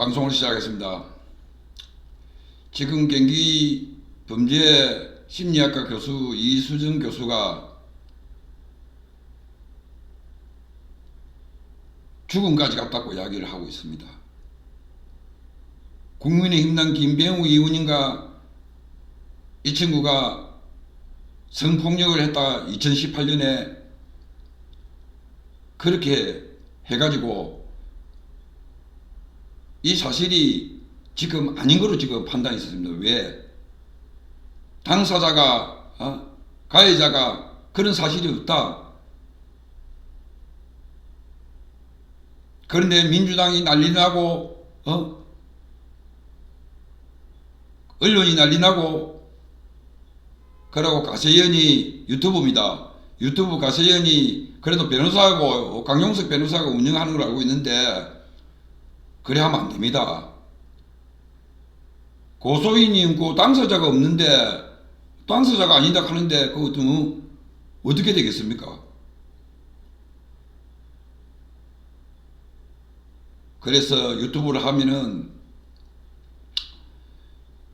방송을 시작했습니다. 지금 경기 범죄 심리학과 교수 이수정 교수가 죽음까지 갔다고 이야기를 하고 있습니다. 국민의힘당 김병우 의원인가 이 친구가 성폭력을 했다 2018년에 그렇게 해가지고 이 사실이 지금 아닌 거로 지금 판단했습니다. 왜? 당사자가 어? 가해자가 그런 사실이 없다. 그런데 민주당이 난리 나고 어? 언론이 난리 나고 그러고 가세연이 유튜브입니다. 유튜브 가세연이 그래도 변호사하고 강용석 변호사가 운영하는 걸 알고 있는데 그래 하면 안 됩니다. 고소인이 그 당사자가 없는데 당사자가 아니다 하는데 그것도 뭐 어떻게 되겠습니까? 그래서 유튜브를 하면은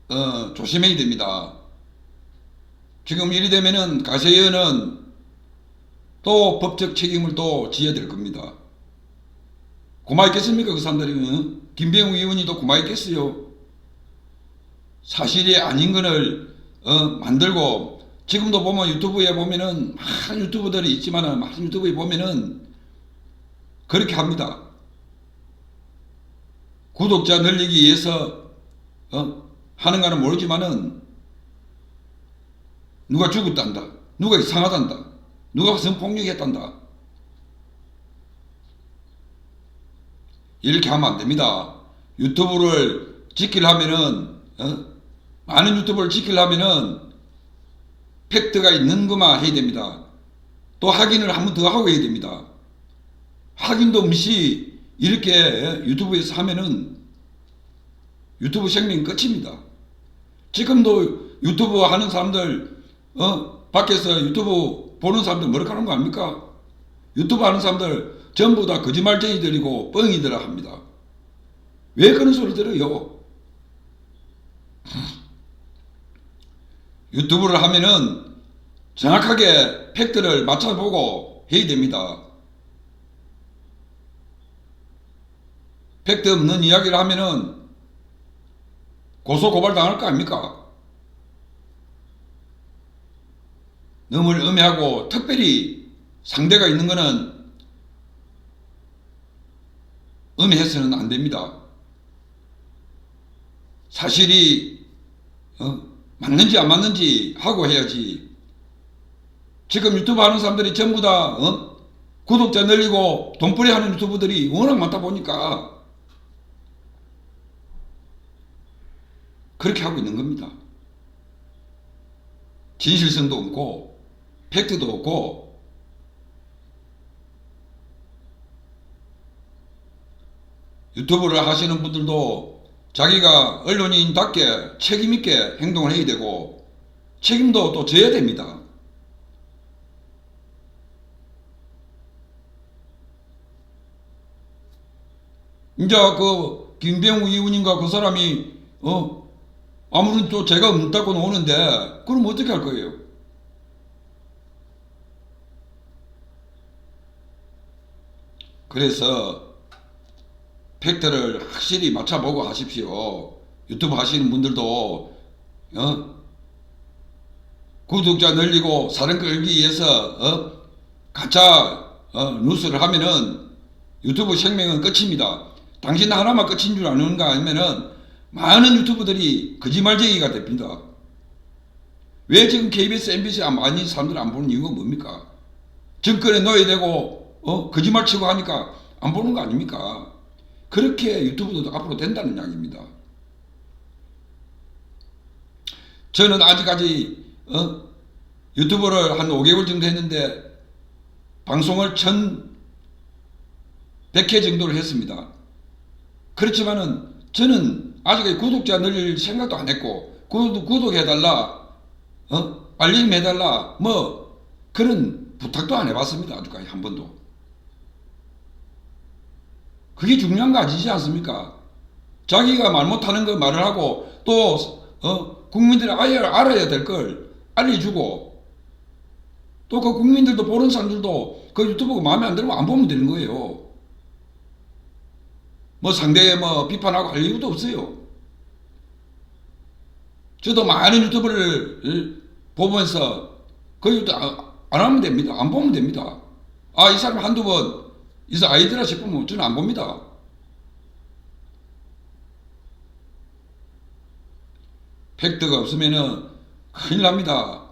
어, 조심해야 됩니다. 지금 이리 되면은 가세연은 또 법적 책임을 또 지어야 될 겁니다. 고마 있겠습니까 그 사람들이 어? 김병우 의원이 또 고마 있겠어요. 사실이 아닌 것을 어, 만들고 지금도 보면 유튜브에 보면은 많은 유튜브들이 있지만은 많은 유튜브에 보면은 그렇게 합니다. 구독자 늘리기 위해서 어, 하는가는 모르지만은 누가 죽었단다. 누가 이상하단다. 누가 성폭력했단다. 이렇게 하면 안 됩니다. 유튜브를 지키려면은 어? 많은 유튜브를 지키려면은 팩트가 있는 것만 해야 됩니다. 또 확인을 한 번 더 하고 해야 됩니다. 확인도 없이 이렇게 유튜브에서 하면은 유튜브 생명 끝입니다. 지금도 유튜브 하는 사람들 어 밖에서 유튜브 보는 사람들 뭐라 하는 거 아닙니까? 유튜브 하는 사람들 전부 다 거짓말쟁이들이고 뻥이들아 합니다. 왜 그런 소리 들어요? 유튜브를 하면은 정확하게 팩트를 맞춰보고 해야 됩니다. 팩트 없는 이야기를 하면은 고소 고발 당할 거 아닙니까? 너무 음해하고 특별히 상대가 있는 거는 음해해서는 안 됩니다. 사실이 어, 맞는지 안 맞는지 하고 해야지. 지금 유튜브 하는 사람들이 전부 다 어? 구독자 늘리고 돈벌이 하는 유튜브들이 워낙 많다 보니까 그렇게 하고 있는 겁니다. 진실성도 없고 팩트도 없고 유튜브를 하시는 분들도 자기가 언론인답게 책임있게 행동을 해야 되고 책임도 또 져야 됩니다. 이제 그 김병우 의원인가 그 사람이 어 아무런 또 죄가 없다고 나오는데 그럼 어떻게 할 거예요? 그래서 팩트를 확실히 맞춰보고 하십시오. 유튜브 하시는 분들도 어? 구독자 늘리고 사람 끌기 위해서 어? 가짜 어? 뉴스를 하면은 유튜브 생명은 끝입니다. 당신 하나만 끝인 줄 아는가 아니면은 많은 유튜브들이 거짓말쟁이가 됩니다. 왜 지금 KBS, MBC 많이 사람들 안 보는 이유가 뭡니까? 정권에 넣어야 되고 어? 거짓말 치고 하니까 안 보는 거 아닙니까? 그렇게 유튜브도 앞으로 된다는 이야기입니다. 저는 아직까지 어? 유튜브를 한 5개월 정도 했는데 방송을 1100회 정도를 했습니다. 그렇지만은 저는 아직 구독자 늘릴 생각도 안 했고 구독, 구독해달라 어? 알림 해달라 뭐 그런 부탁도 안 해봤습니다. 아직까지 한 번도. 그게 중요한 거 아니지 않습니까? 자기가 말 못하는 거 말을 하고 또 어, 국민들이 아예 알아야 될 걸 알려주고 또 그 국민들도 보는 사람들도 그 유튜브가 마음에 안 들면 안 보면 되는 거예요. 뭐 상대에 뭐 비판하고 할 이유도 없어요. 저도 많은 유튜브를 보면서 그 유튜브 안- 안 하면 됩니다. 안 보면 됩니다. 아, 이 사람 한두 번, 이 사람 아이디라 싶으면 저는 안 봅니다. 팩트가 없으면은 큰일 납니다.